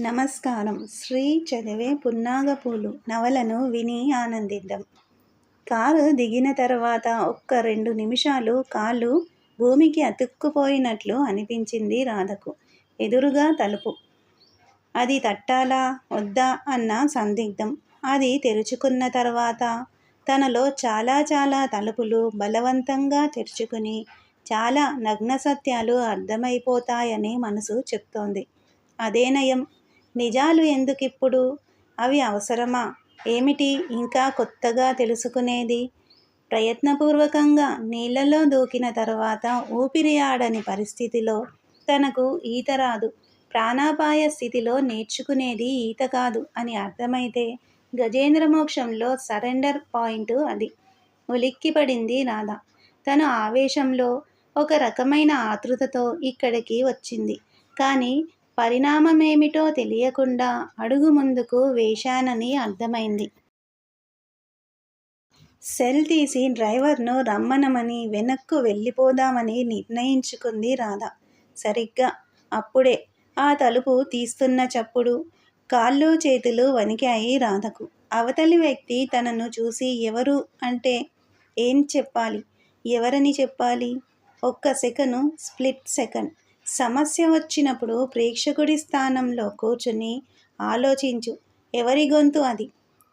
నమస్కారం. శ్రీ చదివే పున్నాగపూలు నవలను విని ఆనందిద్దాం. కారు దిగిన తర్వాత ఒక్క రెండు నిమిషాలు కాళ్ళు భూమికి అతుక్కుపోయినట్లు అనిపించింది రాధకు. ఎదురుగా తలుపు. అది తట్టాలా వద్దా అన్న సందిగ్ధం. అది తెరుచుకున్న తర్వాత తనలో చాలా చాలా తలుపులు బలవంతంగా తెరుచుకుని చాలా నగ్న సత్యాలు అర్థమైపోతాయని మనసు చెప్తోంది. అదే నయం. నిజాలు ఎందుకిప్పుడు? అవి అవసరమా? ఏమిటి ఇంకా కొత్తగా తెలుసుకునేది? ప్రయత్నపూర్వకంగా నీళ్ళలో దూకిన తర్వాత ఊపిరి ఆడని పరిస్థితిలో తనకు ఈత రాదు. ప్రాణాపాయ స్థితిలో నేర్చుకునేది ఈత కాదు అని అర్థమైతే గజేంద్ర మోక్షంలో సరెండర్ పాయింట్ అది. ఉలిక్కిపడింది రాధ. తను ఆవేశంలో ఒక రకమైన ఆతృతతో ఇక్కడికి వచ్చింది. కానీ పరిణామమేమిటో తెలియకుండా అడుగు ముందుకు వేశానని అర్థమైంది. సెల్ తీసి డ్రైవర్ను రమ్మనమని వెనక్కు వెళ్ళిపోదామని నిర్ణయించుకుంది రాధ. సరిగ్గా అప్పుడే ఆ తలుపు తీస్తున్న చప్పుడు కాళ్ళు చేతులు వణికాయి రాధకు. అవతలి వ్యక్తి తనను చూసి ఎవరు అంటే ఏం చెప్పాలి? ఎవరని చెప్పాలి? ఒక్క సెకను స్ప్లిట్ సెకండ్ సమస్య వచ్చినప్పుడు ప్రేక్షకుడి స్థానంలో కూర్చుని ఆలోచించు. ఎవరి గొంతు అది?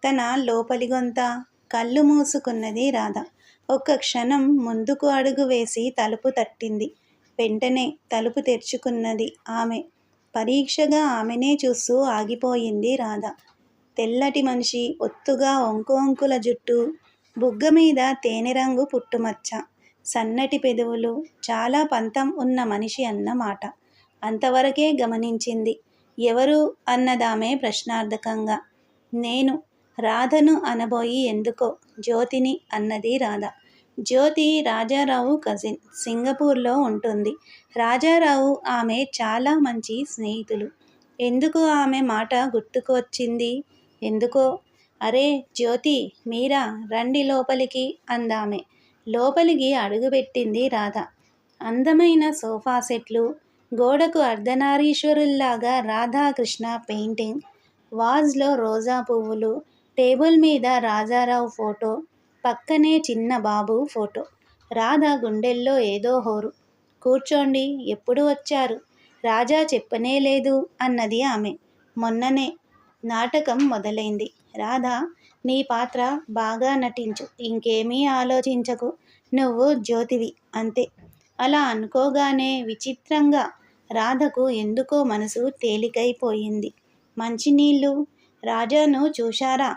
తన లోపలి గొంత? కళ్ళు మూసుకున్నది రాధ. ఒక్క క్షణం ముందుకు అడుగు వేసి తలుపు తట్టింది. వెంటనే తలుపు తెరుచుకున్నది ఆమె. పరీక్షగా ఆమెనే చూస్తూ ఆగిపోయింది రాధ. తెల్లటి మనిషి ఒత్తుగా ఒంకు ఒంకుల జుట్టు బుగ్గ మీద తేనె రంగు పుట్టుమచ్చ. సన్నటి పెదవులు చాలా పంతం ఉన్న మనిషి అన్నమాట. అంతవరకే గమనించింది. ఎవరు అన్నదామే ప్రశ్నార్థకంగా. నేను రాధను అనబోయి ఎందుకో జ్యోతిని అన్నది రాధ. జ్యోతి రాజారావు కజిన్ సింగపూర్లో ఉంటుంది. రాజారావు ఆమె చాలా మంచి స్నేహితులు. ఎందుకు ఆమె మాట గుర్తుకొచ్చింది ఎందుకో? అరే జ్యోతి మీరా రండి లోపలికి అందామె. లోపలికి అడుగుపెట్టింది రాధ. అందమైన సోఫా సెట్లు గోడకు అర్ధనారీశ్వరుల్లాగా రాధాకృష్ణ పెయింటింగ్ వాజ్లో రోజా పువ్వులు టేబుల్ మీద రాజారావు ఫోటో పక్కనే చిన్న బాబు ఫోటో. రాధ గుండెల్లో ఏదో హోరు. కూర్చోండి ఎప్పుడు వచ్చారు? రాజా చెప్పనే లేదు అన్నది ఆమె. మొన్ననే నాటకం మొదలైంది. రాధ నీ పాత్ర బాగా నటించు. ఇంకేమీ ఆలోచించకు. నువ్వు జ్యోతివి. అంతే. అలా అనుకోగానే విచిత్రంగా రాధకు ఎందుకో మనసు తేలికైపోయింది. మంచినీళ్ళు రాజాను చూశారా?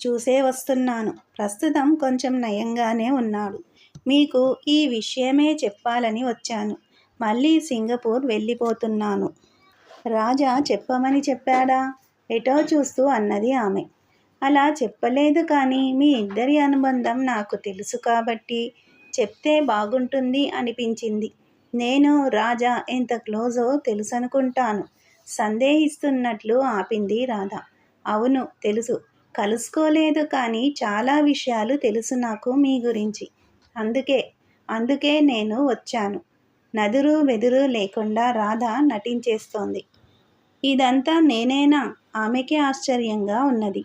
చూసే వస్తున్నాను. ప్రస్తుతం కొంచెం నయంగానే ఉన్నాడు. మీకు ఈ విషయమే చెప్పాలని వచ్చాను. మళ్ళీ సింగపూర్ వెళ్ళిపోతున్నాను. రాజా చెప్పమని చెప్పాడా? ఎటో చూస్తూ అన్నది ఆమె. అలా చెప్పలేదు కానీ మీ ఇద్దరి అనుబంధం నాకు తెలుసు కాబట్టి చెప్తే బాగుంటుంది అనిపించింది. నేను రాజా ఎంత క్లోజో తెలుసనుకుంటాను. సందేహిస్తున్నట్లు ఆపింది రాధ. అవును తెలుసు. కలుసుకోలేదు కానీ చాలా విషయాలు తెలుసు నాకు మీ గురించి. అందుకే అందుకే నేను వచ్చాను. నదురు బెదురు లేకుండా రాధ నటించేస్తోంది. ఇదంతా నేనేనా? ఆమెకే ఆశ్చర్యంగా ఉన్నది.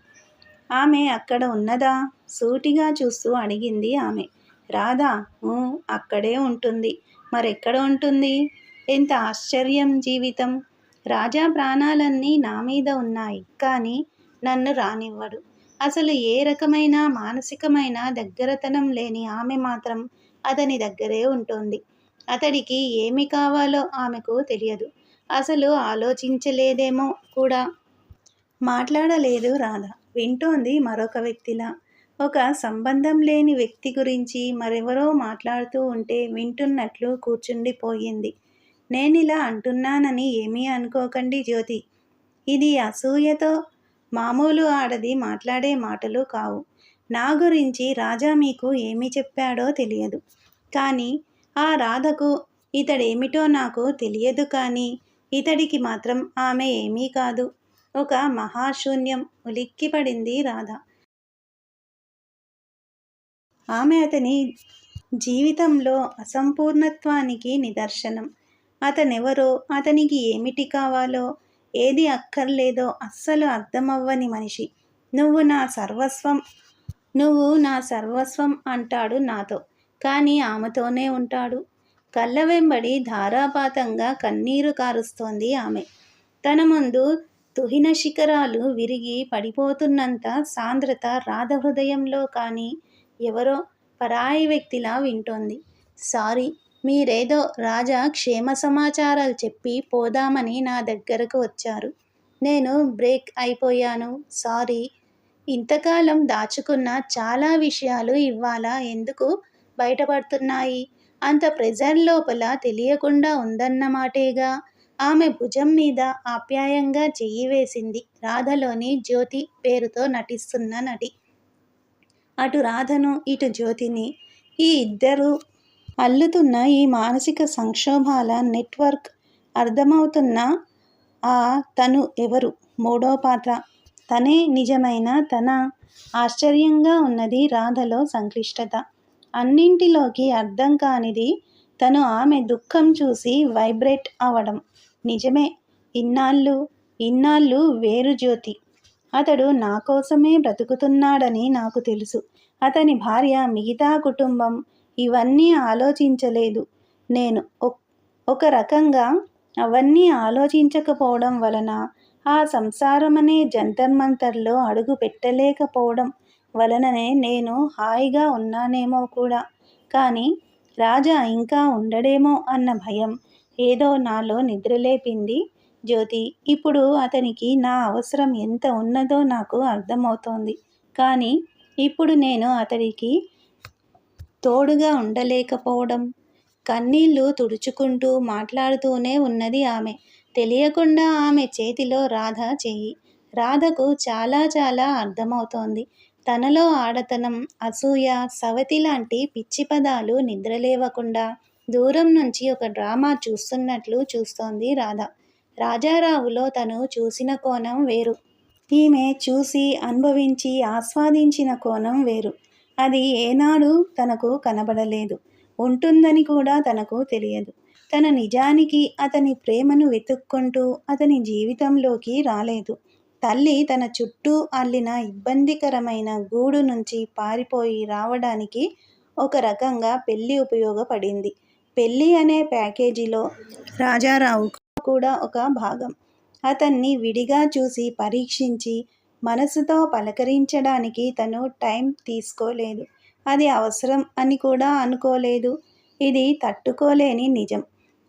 ఆమె అక్కడ ఉన్నదా? సూటిగా చూస్తూ అడిగింది ఆమె. రాధా అక్కడే ఉంటుంది. మరెక్కడ ఉంటుంది? ఎంత ఆశ్చర్యం జీవితం. రాజా ప్రాణాలన్నీ నా మీద ఉన్నాయి కానీ నన్ను రానివ్వడు. అసలు ఏ రకమైన మానసికమైన దగ్గరతనం లేని ఆమె మాత్రం అతని దగ్గరే ఉంటుంది. అతడికి ఏమి కావాలో ఆమెకు తెలియదు. అసలు ఆలోచించలేదేమో కూడా. మాట్లాడలేదు రాధ. వింటోంది మరొక వ్యక్తిలా. ఒక సంబంధం లేని వ్యక్తి గురించి మరెవరో మాట్లాడుతూ ఉంటే వింటున్నట్లు కూర్చుండిపోయింది. నేనిలా అంటున్నానని ఏమీ అనుకోకండి జ్యోతి. ఇది అసూయతో మామూలు ఆడది మాట్లాడే మాటలు కావు. నా గురించి రాజా మీకు ఏమి చెప్పాడో తెలియదు. కానీ ఆ రాధకు ఇతడేమిటో నాకు తెలియదు కానీ ఇతడికి మాత్రం ఆమె ఏమీ కాదు. ఒక మహాశూన్యం ఉలిక్కిపడింది రాధ. ఆమె అతని జీవితంలో అసంపూర్ణత్వానికి నిదర్శనం. అతనెవరో అతనికి ఏమిటి కావాలో ఏది అక్కర్లేదో అస్సలు అర్థమవ్వని మనిషి. నువ్వు నా సర్వస్వం నువ్వు నా సర్వస్వం అంటాడు నాతో. కానీ ఆమెతోనే ఉంటాడు. కళ్ళ వెంబడి ధారాపాతంగా కన్నీరు కారుస్తోంది ఆమె. తన ముందు తుహిన శిఖరాలు విరిగి పడిపోతున్నంత సాంద్రత రాధ హృదయంలో కానీ ఎవరో పరాయి వ్యక్తిలా వింటోంది. సారీ మీరేదో రాజా క్షేమ సమాచారాలు చెప్పి పోదామని నా దగ్గరకు వచ్చారు. నేను బ్రేక్ అయిపోయాను. సారీ ఇంతకాలం దాచుకున్న చాలా విషయాలు ఇవాళ ఎందుకు బయటపడుతున్నాయి? అంత ప్రెజర్ లోపల తెలియకుండా ఉందన్నమాటేగా? ఆమె భుజం మీద ఆప్యాయంగా చెయ్యి వేసింది. రాధలోని జ్యోతి పేరుతో నటిస్తున్న నటి. అటు రాధను ఇటు జ్యోతిని ఈ ఇద్దరు అల్లుతున్న ఈ మానసిక సంక్షోభాల నెట్వర్క్ అర్థమవుతున్న ఆ తను ఎవరు? మూడో పాత్ర. తనే నిజమైన తన ఆశ్చర్యంగా ఉన్నది రాధలో సంక్లిష్టత. అన్నింటిలోకి అర్థం కానిది తను ఆమె దుఃఖం చూసి వైబ్రేట్ అవడం. నిజమే. ఇన్నాళ్ళు ఇన్నాళ్ళు వేరు జ్యోతి. అతడు నా కోసమే బ్రతుకుతున్నాడని నాకు తెలుసు. అతని భార్య మిగతా కుటుంబం ఇవన్నీ ఆలోచించలేదు. నేను ఒక రకంగా అవన్నీ ఆలోచించకపోవడం వలన ఆ సంసారమనే జంతర్మంతర్లో అడుగు పెట్టలేకపోవడం వలననే నేను హాయిగా ఉన్నానేమో కూడా. కానీ రాజా ఇంకా ఉండడేమో అన్న భయం ఏదో నాలో నిద్రలేపింది. జ్యోతి ఇప్పుడు అతనికి నా అవసరం ఎంత ఉన్నదో నాకు అర్థమవుతోంది. కానీ ఇప్పుడు నేను అతడికి తోడుగా ఉండలేకపోవడం కన్నీళ్ళు తుడుచుకుంటూ మాట్లాడుతూనే ఉన్నది ఆమె. తెలియకుండా ఆమె చేతిలో రాధ చెయ్యి. రాధకు చాలా చాలా అర్థమవుతోంది. తనలో ఆడతనం అసూయ సవతి లాంటి పిచ్చి పదాలు నిద్రలేవకుండా దూరం నుంచి ఒక డ్రామా చూస్తున్నట్లు చూస్తోంది రాధ. రాజారావులో తను చూసిన కోణం వేరు. ఈమె చూసి అనుభవించి ఆస్వాదించిన కోణం వేరు. అది ఏనాడు తనకు కనబడలేదు. ఉంటుందని కూడా తనకు తెలియదు. తన నిజానికి అతని ప్రేమను వెతుక్కుంటూ అతని జీవితంలోకి రాలేదు. తల్లి తన చుట్టూ అల్లిన ఇబ్బందికరమైన గూడు నుంచి పారిపోయి రావడానికి ఒక రకంగా పెళ్ళి ఉపయోగపడింది. పెళ్ళి అనే ప్యాకేజీలో రాజారావు కూడా ఒక భాగం. అతన్ని విడిగా చూసి పరీక్షించి మనసుతో పలకరించడానికి తను టైం తీసుకోలేదు. అది అవసరం అని కూడా అనుకోలేదు. ఇది తట్టుకోలేని నిజం.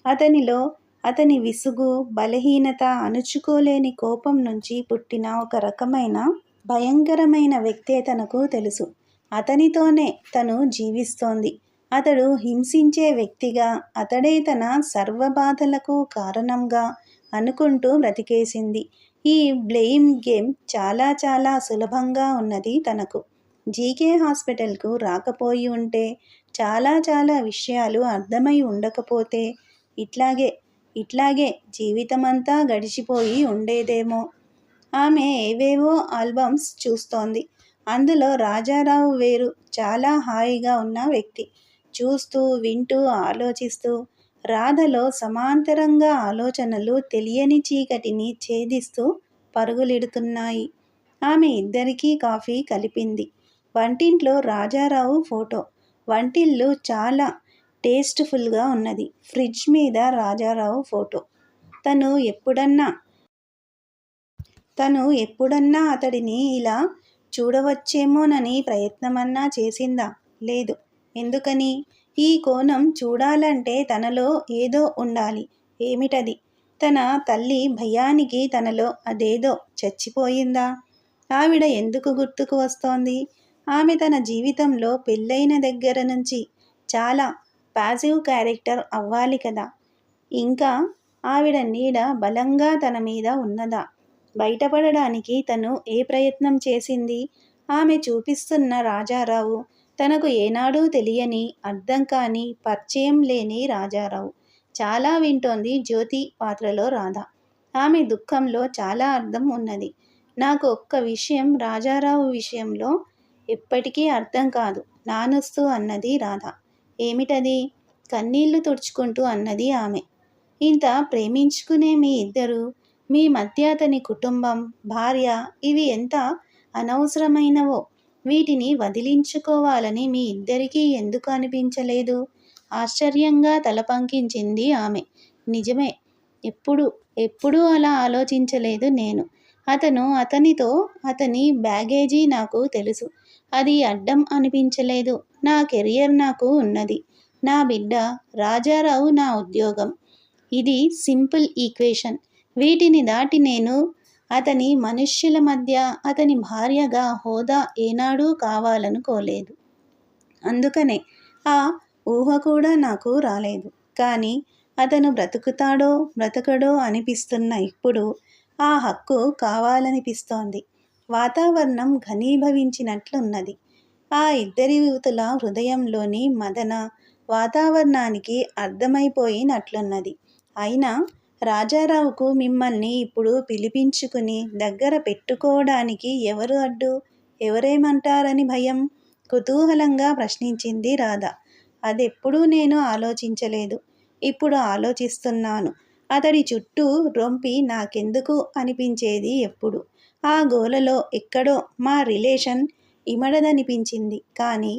అతనిలో అతని విసుగు బలహీనత అణుచుకోలేని కోపం నుంచి పుట్టిన ఒక రకమైన భయంకరమైన వ్యక్తే తనకు తెలుసు. అతనితోనే తను జీవిస్తోంది. అతడు హింసించే వ్యక్తిగా అతడే తన సర్వబాధలకు కారణంగా అనుకుంటూ బ్రతికేసింది. ఈ బ్లెయిమ్ గేమ్ చాలా చాలా సులభంగా ఉన్నది తనకు. జీకే హాస్పిటల్కు రాకపోయి ఉంటే చాలా చాలా విషయాలు అర్థమై ఉండకపోతే ఇట్లాగే ఇట్లాగే జీవితమంతా గడిచిపోయి ఉండేదేమో. ఆమె ఏవేవో ఆల్బమ్స్ చూస్తోంది. అందులో రాజారావు వేరు చాలా హాయిగా ఉన్న వ్యక్తి. చూస్తూ వింటూ ఆలోచిస్తూ రాధలో సమాంతరంగా ఆలోచనలు తెలియని చీకటిని ఛేదిస్తూ పరుగులెడుతున్నాయి. ఆమె ఇద్దరికీ కాఫీ కలిపింది. వంటింట్లో రాజారావు ఫోటో. వంటిల్లు చాలా టేస్ట్ఫుల్గా ఉన్నది. ఫ్రిడ్జ్ మీద రాజారావు ఫోటో. తను ఎప్పుడన్నా తను ఎప్పుడన్నా అతడిని ఇలా చూడవచ్చేమోనని ప్రయత్నమన్నా చేసిందా? లేదు. ఎందుకని? ఈ కోణం చూడాలంటే తనలో ఏదో ఉండాలి. ఏమిటది? తన తల్లి భయానికి తనలో అదేదో చచ్చిపోయిందా? ఆవిడ ఎందుకు గుర్తుకు వస్తోంది? ఆమె తన జీవితంలో పెళ్ళైన దగ్గర నుంచి చాలా పాజిటివ్ క్యారెక్టర్ అవ్వాలి కదా. ఇంకా ఆవిడ నీడ బలంగా తన మీద ఉన్నదా? బయటపడడానికి తను ఏ ప్రయత్నం చేసింది? ఆమె చూపిస్తున్న రాజారావు తనకు ఏనాడూ తెలియని అర్థం కాని పరిచయం లేని రాజారావు. చాలా వింటోంది జ్యోతి పాత్రలో రాధ. ఆమె దుఃఖంలో చాలా అర్థం ఉన్నది. నాకు ఒక్క విషయం రాజారావు విషయంలో ఎప్పటికీ అర్థం కాదు. నానొస్తూ అన్నది రాధ. ఏమిటది? కన్నీళ్ళు తుడుచుకుంటూ అన్నది ఆమె. ఇంత ప్రేమించుకునే మీ ఇద్దరు? మీ మధ్య అతని కుటుంబం భార్య ఇవి ఎంత అనవసరమైనవో? వీటిని వదిలించుకోవాలని మీ ఇద్దరికీ ఎందుకు అనిపించలేదు? ఆశ్చర్యంగా తల పంకించింది ఆమె. నిజమే ఎప్పుడు ఎప్పుడూ అలా ఆలోచించలేదు నేను. అతను అతనితో అతని బ్యాగేజీ నాకు తెలుసు. అది అడ్డం అనిపించలేదు. నా కెరియర్ నాకు ఉన్నది. నా బిడ్డ రాజారావు నా ఉద్యోగం. ఇది సింపుల్ ఈక్వేషన్. వీటిని దాటి నేను అతని మనుష్యుల మధ్య అతని భార్యగా హోదా ఏనాడూ కావాలనుకోలేదు. అందుకనే ఆ ఊహ కూడా నాకు రాలేదు. కానీ అతను బ్రతుకుతాడో బ్రతకడో అనిపిస్తున్న ఇప్పుడు ఆ హక్కు కావాలనిపిస్తోంది. వాతావరణం ఘనీభవించినట్లున్నది. ఆ ఇద్దరి యువతుల హృదయంలోని మదన వాతావరణానికి అర్థమైపోయినట్లున్నది. అయినా రాజారావుకు మిమ్మల్ని ఇప్పుడు పిలిపించుకుని దగ్గర పెట్టుకోవడానికి ఎవరు అడ్డు? ఎవరేమంటారని భయం కుతూహలంగా ప్రశ్నించింది రాధ. అదెప్పుడూ నేను ఆలోచించలేదు. ఇప్పుడు ఆలోచిస్తున్నాను. అతడి చుట్టూ రొంపి నాకెందుకు అనిపించేది ఎప్పుడు? ఆ గోలలో ఎక్కడో మా రిలేషన్ ఇమడదనిపించింది. కానీ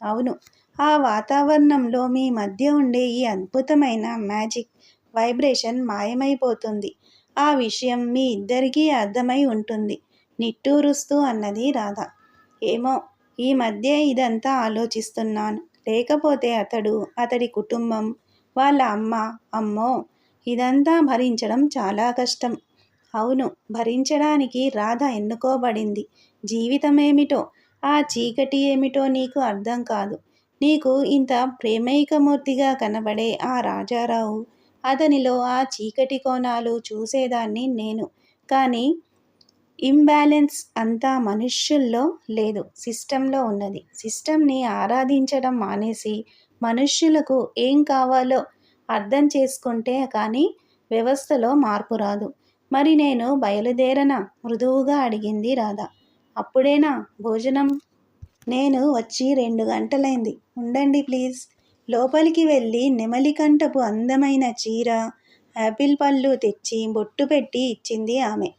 అవును ఆ వాతావరణంలో మీ మధ్య ఉండే ఈ అద్భుతమైన మ్యాజిక్ వైబ్రేషన్ మాయమైపోతుంది. ఆ విషయం మీ ఇద్దరికీ అర్థమై ఉంటుంది. నిట్టూరుస్తూ అన్నది రాధ. ఏమో ఈ మధ్య ఇదంతా ఆలోచిస్తున్నాను. లేకపోతే అతడు అతడి కుటుంబం వాళ్ళ అమ్మ అమ్మో ఇదంతా భరించడం చాలా కష్టం. అవును భరించడానికి రాధ ఎన్నుకోబడింది. జీవితమేమిటో ఆ చీకటి ఏమిటో నీకు అర్థం కాదు. నీకు ఇంత ప్రేమైకమూర్తిగా కనబడే ఆ రాజారావు అతనిలో ఆ చీకటి కోణాలు చూసేదాన్ని నేను. కానీ ఇంబ్యాలెన్స్ అంతా మనుష్యుల్లో లేదు. సిస్టంలో ఉన్నది. సిస్టమ్ని ఆరాధించడం మానేసి మనుష్యులకు ఏం కావాలో అర్థం చేసుకుంటే కానీ వ్యవస్థలో మార్పు రాదు. మరి నేను బయలుదేరన? మృదువుగా అడిగింది రాధ. అప్పుడేనా భోజనం? నేను వచ్చి రెండు గంటలైంది. ఉండండి ప్లీజ్. లోపలికి వెళ్ళి నెమలికంఠపు అందమైన చీర యాపిల్ పళ్ళు తెచ్చి బొట్టు పెట్టి ఇచ్చింది ఆమె.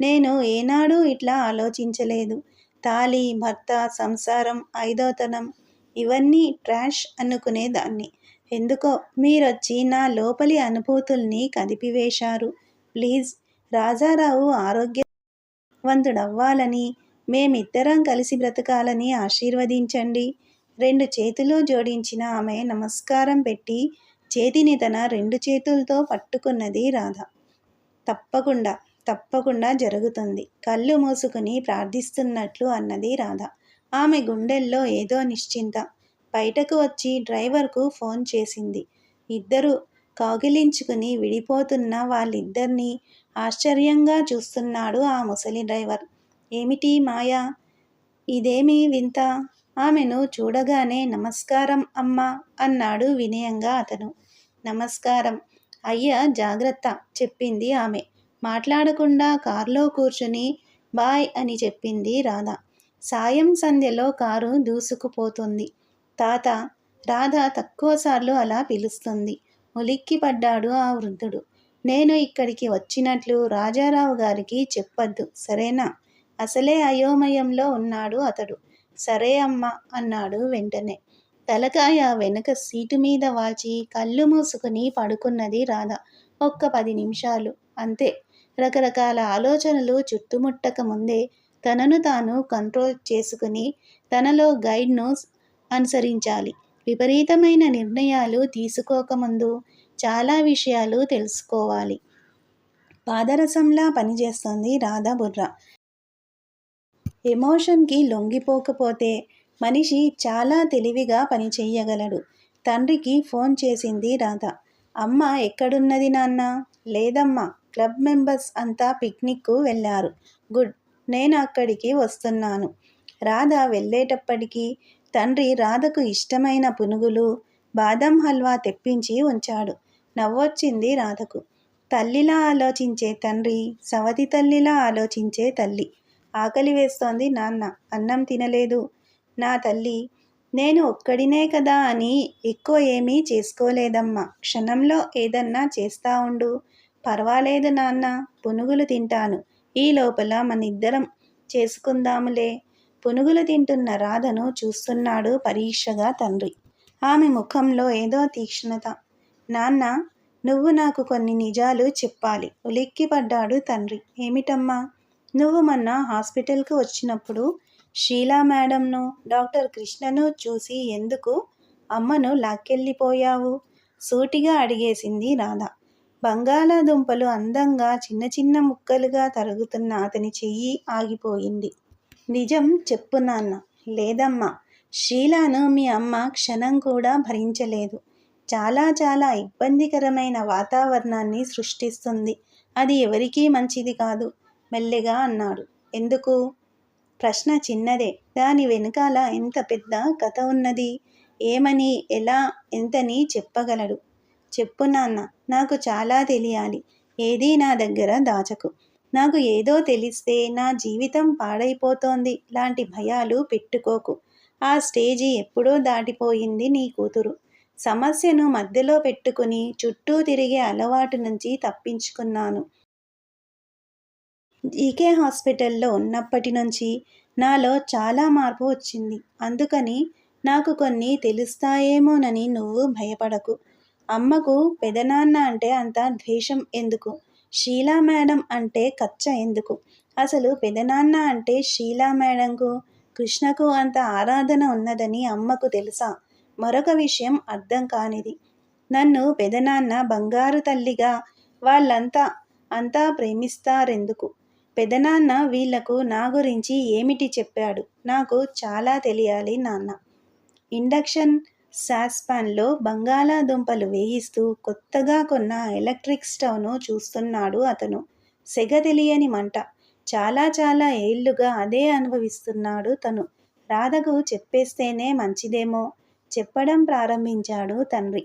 నేను ఏనాడూ ఇట్లా ఆలోచించలేదు. తాళి భర్త సంసారం ఐదోతనం ఇవన్నీ ట్రాష్ అనుకునేదాన్ని. ఎందుకో మీరొచ్చి నా లోపలి అనుభూతుల్ని కదిపివేశారు. ప్లీజ్ రాజారావు ఆరోగ్యవంతుడవ్వాలని మేమిద్దరం కలిసి బ్రతకాలని ఆశీర్వదించండి. రెండు చేతులు జోడించిన ఆమె నమస్కారం పెట్టి చేతిని తన రెండు చేతులతో పట్టుకున్నది రాధ. తప్పకుండా తప్పకుండా జరుగుతుంది. కళ్ళు మూసుకుని ప్రార్థిస్తున్నట్లు అన్నది రాధ. ఆమె గుండెల్లో ఏదో నిశ్చింత. బయటకు వచ్చి డ్రైవర్కు ఫోన్ చేసింది. ఇద్దరు కౌగిలించుకుని విడిపోతున్న వాళ్ళిద్దరినీ ఆశ్చర్యంగా చూస్తున్నాడు ఆ ముసలి డ్రైవర్. ఏమిటి మాయా? ఇదేమి వింత? ఆమెను చూడగానే నమస్కారం అమ్మా అన్నాడు వినయంగా అతను. నమస్కారం. అయ్యా జాగ్రత్త చెప్పింది ఆమె. మాట్లాడకుండా కారులో కూర్చుని బాయ్ అని చెప్పింది రాధ. సాయం సంధ్యలో కారు దూసుకుపోతుంది. తాత రాధ తక్కువసార్లు అలా పిలుస్తుంది. ఉలిక్కి పడ్డాడు ఆ వృద్ధుడు. నేను ఇక్కడికి వచ్చినట్లు రాజారావు గారికి చెప్పద్దు సరేనా? అసలే అయోమయంలో ఉన్నాడు అతడు. సరే అమ్మ అన్నాడు వెంటనే. తలకాయ వెనుక సీటు మీద వాచి కళ్ళు మూసుకుని పడుకున్నది రాధ. ఒక్క పది నిమిషాలు. అంతే. రకరకాల ఆలోచనలు చుట్టుముట్టక ముందే తనను తాను కంట్రోల్ చేసుకుని తనలో గైడ్ను అనుసరించాలి. విపరీతమైన నిర్ణయాలు తీసుకోకముందు చాలా విషయాలు తెలుసుకోవాలి. పాదరసంలా పనిచేస్తుంది రాధా బుర్ర. ఎమోషన్కి లొంగిపోకపోతే మనిషి చాలా తెలివిగా పనిచేయగలడు తండ్రికి ఫోన్ చేసింది రాధ. అమ్మ ఎక్కడున్నది నాన్న? లేదమ్మా క్లబ్ మెంబర్స్ అంతా పిక్నిక్కు వెళ్ళారు. గుడ్ నేను అక్కడికి వస్తున్నాను. రాధ వెళ్ళేటప్పటికీ తండ్రి రాధకు ఇష్టమైన పునుగులు బాదం హల్వా తెప్పించి ఉంచాడు. నవ్వొచ్చింది రాధకు. తల్లిలా ఆలోచించే తండ్రి సవతి తల్లిలా ఆలోచించే తల్లి. ఆకలి వేస్తోంది నాన్న. అన్నం తినలేదు. నా తల్లి నేను ఒక్కడినే కదా అని ఎక్కువ ఏమీ చేసుకోలేదమ్మా. క్షణంలో ఏదన్నా చేస్తా ఉండు. పర్వాలేదు నాన్న పునుగులు తింటాను. ఈ లోపల మన ఇద్దరం చేసుకుందాములే. పునుగులు తింటున్న రాధను చూస్తున్నాడు పరీక్షగా తండ్రి. ఆమె ముఖంలో ఏదో తీక్ష్ణత. నాన్న నువ్వు నాకు కొన్ని నిజాలు చెప్పాలి. ఉలిక్కిపడ్డాడు తండ్రి. ఏమిటమ్మా? నువ్వు మొన్న హాస్పిటల్కి వచ్చినప్పుడు షీలా మేడంను డాక్టర్ కృష్ణను చూసి ఎందుకు అమ్మను లాక్కెళ్ళిపోయావు? సూటిగా అడిగేసింది రాధ. బంగాళాదుంపలు అందంగా చిన్న చిన్న ముక్కలుగా తరుగుతున్న అతని చెయ్యి ఆగిపోయింది. నిజం చెప్పు నాన్న. లేదమ్మా. షీలాను మీ అమ్మ క్షణం కూడా భరించలేదు. చాలా చాలా ఇబ్బందికరమైన వాతావరణాన్ని సృష్టిస్తుంది. అది ఎవరికీ మంచిది కాదు. మెల్లిగా అన్నాడు. ఎందుకు? ప్రశ్న చిన్నదే. దాని వెనుకాల ఎంత పెద్ద కథ ఉన్నది. ఏమని ఎలా ఎంతని చెప్పగలడు? చెప్పు నాన్న నాకు చాలా తెలియాలి. ఏదీ నా దగ్గర దాచకు. నాకు ఏదో తెలిస్తే నా జీవితం పాడైపోతోంది. లాంటి భయాలు పెట్టుకోకు. ఆ స్టేజీ ఎప్పుడో దాటిపోయింది నీ కూతురు. సమస్యను మధ్యలో పెట్టుకుని చుట్టూ తిరిగే అలవాటు నుంచి తప్పించుకున్నాను. జీకే హాస్పిటల్లో ఉన్నప్పటి నుంచి నాలో చాలా మార్పు వచ్చింది. అందుకని నాకు కొన్ని తెలుస్తాయేమోనని నువ్వు భయపడకు. అమ్మకు పెదనాన్న అంటే అంత ద్వేషం ఎందుకు? షీలా మేడం అంటే కచ్చ ఎందుకు? అసలు పెదనాన్న అంటే షీలా మేడంకు కృష్ణకు అంత ఆరాధన ఉన్నదని అమ్మకు తెలుసా? మరొక విషయం అర్థం కానిది. నన్ను పెదనాన్న బంగారు తల్లిగా వాళ్ళంతా అంతా ప్రేమిస్తారెందుకు? పెదనాన్న వీళ్ళకు నా గురించి ఏమిటి చెప్పాడు? నాకు చాలా తెలియాలి నాన్న. ఇండక్షన్ సాస్పాన్లో బంగాళాదుంపలు వేయిస్తూ కొత్తగా కొన్న ఎలక్ట్రిక్ స్టవ్ను చూస్తున్నాడు అతను. సెగ తెలియని మంట. చాలా చాలా ఏళ్ళుగా అదే అనుభవిస్తున్నాడు తను. రాధకు చెప్పేస్తేనే మంచిదేమో చెప్పడం ప్రారంభించాడు తండ్రి.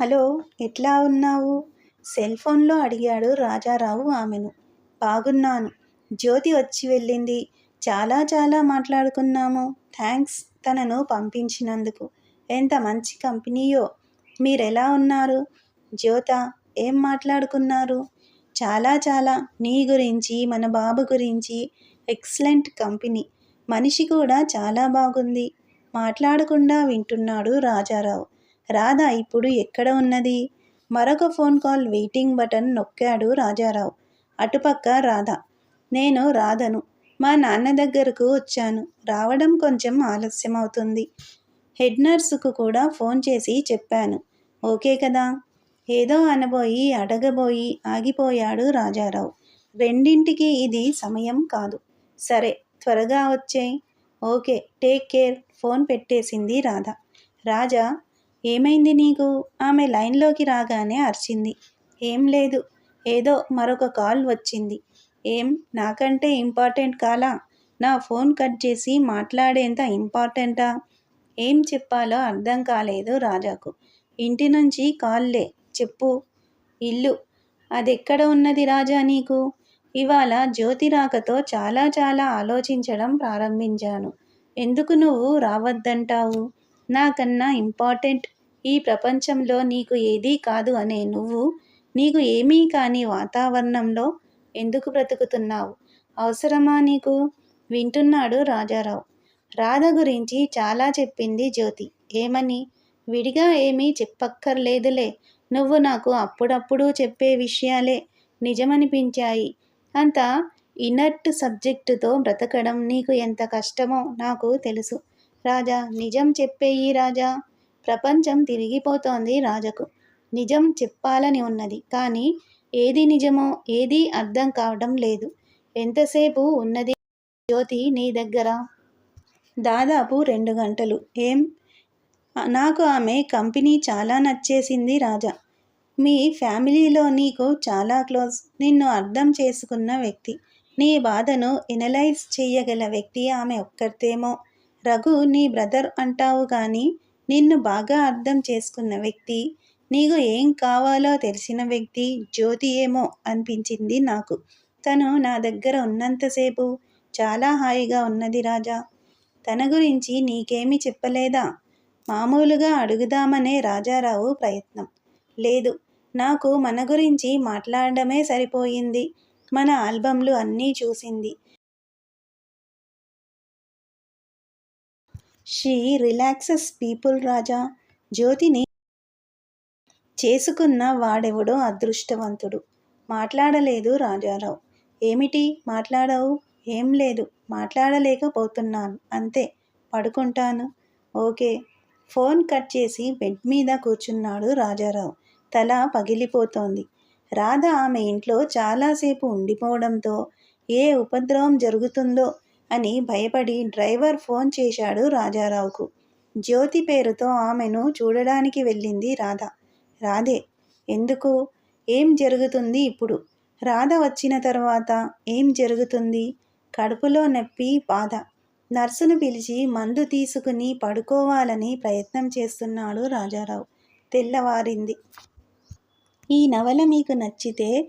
హలో ఎట్లా ఉన్నావు? సెల్ ఫోన్లో అడిగాడు రాజారావు ఆమెను. బాగున్నాను. జ్యోతి వచ్చి వెళ్ళింది. చాలా చాలా మాట్లాడుకున్నాము. థ్యాంక్స్ తనను పంపించినందుకు. ఎంత మంచి కంపెనీయో. మీరెలా ఉన్నారు? జ్యోత ఏం మాట్లాడుకున్నారు? చాలా చాలా నీ గురించి మన బాబు గురించి. Excellent company. మనిషి కూడా చాలా బాగుంది. మాట్లాడకుండా వింటున్నాడు రాజారావు. రాధ ఇప్పుడు ఎక్కడ ఉన్నది? మరొక ఫోన్ కాల్ వెయిటింగ్ బటన్ నొక్కాడు రాజారావు. అటుపక్క రాధ. నేను రాధను. మా నాన్న దగ్గరకు వచ్చాను. రావడం కొంచెం ఆలస్యం అవుతుంది హెడ్ నర్సుకు కూడా ఫోన్ చేసి చెప్పాను. ఓకే కదా? ఏదో అనబోయి అడగబోయి ఆగిపోయాడు రాజారావు. రెండింటికి ఇది సమయం కాదు. సరే త్వరగా వచ్చేయి. Okay take care. ఫోన్ పెట్టేసింది రాధ. రాజా ఏమైంది నీకు? ఆమె లైన్లోకి రాగానే అరిచింది. ఏం లేదు. ఏదో మరొక కాల్ వచ్చింది. ఏం? నాకంటే ఇంపార్టెంట్ కాలా? నా ఫోన్ కట్ చేసి మాట్లాడేంత ఇంపార్టెంటా? ఏం చెప్పాలో అర్థం కాలేదు రాజాకు. ఇంటి నుంచి కాల్లే. చెప్పు. ఇల్లు. అదెక్కడ ఉన్నది రాజా నీకు? ఇవాళ జ్యోతి రాకతో చాలా చాలా ఆలోచించడం ప్రారంభించాను. ఎందుకు నువ్వు రావద్దంటావు? నాకన్నా ఇంపార్టెంట్. ఈ ప్రపంచంలో నీకు ఏదీ కాదు అనే నువ్వు నీకు ఏమీ కాని వాతావరణంలో ఎందుకు బ్రతుకుతున్నావు? అవసరమా నీకు? వింటున్నాడు రాజారావు. రాధ గురించి చాలా చెప్పింది జ్యోతి. ఏమని? విడిగా ఏమీ చెప్పక్కర్లేదులే. నువ్వు నాకు అప్పుడప్పుడు చెప్పే విషయాలే నిజమనిపించాయి. అంత ఇనర్ట్ సబ్జెక్టుతో బ్రతకడం నీకు ఎంత కష్టమో నాకు తెలుసు. రాజా నిజం చెప్పేయి రాజా. ప్రపంచం తిరిగిపోతోంది రాజకు. నిజం చెప్పాలని ఉన్నది. కానీ ఏది నిజమో ఏది అర్థం కావడం లేదు. ఎంతసేపు ఉన్నది జ్యోతి నీ దగ్గర? దాదాపు రెండు గంటలు. ఏం? నాకు ఆమె కంపెనీ చాలా నచ్చేసింది రాజా. మీ ఫ్యామిలీలో నీకు చాలా క్లోజ్. నిన్ను అర్థం చేసుకున్న వ్యక్తి. నీ బాధను ఎనలైజ్ చేయగల వ్యక్తి ఆమె ఒక్కరితేమో. రఘు నీ బ్రదర్ అంటావు కానీ నిన్ను బాగా అర్థం చేసుకున్న వ్యక్తి నీకు ఏం కావాలో తెలిసిన వ్యక్తి జ్యోతి ఏమో అనిపించింది నాకు. తను నా దగ్గర ఉన్నంతసేపు చాలా హాయిగా ఉన్నది రాజా. తన గురించి నీకేమీ చెప్పలేదా? మామూలుగా అడుగుదామనే రాజారావు ప్రయత్నం. లేదు నాకు మన గురించి మాట్లాడడమే సరిపోయింది. మన ఆల్బంలు అన్నీ చూసింది. She relaxes people Raja. జ్యోతిని చేసుకున్న వాడెవడో అదృష్టవంతుడు. మాట్లాడలేదు రాజారావు. ఏమిటి? మాట్లాడవు? ఏం లేదు. మాట్లాడలేకపోతున్నాను. అంతే. పడుకుంటాను. ఓకే. ఫోన్ కట్ చేసి బెడ్ మీద కూర్చున్నాడు రాజారావు. తల పగిలిపోతోంది. రాధ ఆమె ఇంట్లో చాలాసేపు ఉండిపోవడంతో ఏ ఉపద్రవం జరుగుతుందో అని భయపడి డ్రైవర్ ఫోన్ చేశాడు రాజారావుకు. జ్యోతి పేరుతో ఆమెను చూడడానికి వెళ్ళింది రాధ. రాధే ఎందుకు? ఏం జరుగుతుంది ఇప్పుడు? రాధ వచ్చిన తర్వాత ఏం జరుగుతుంది? కడుపులో నొప్పి బాధ. నర్సును పిలిచి మందు తీసుకుని పడుకోవాలని ప్రయత్నం చేస్తున్నాడు రాజారావు. తెల్లవారింది. ఈ నవల మీకు నచ్చితే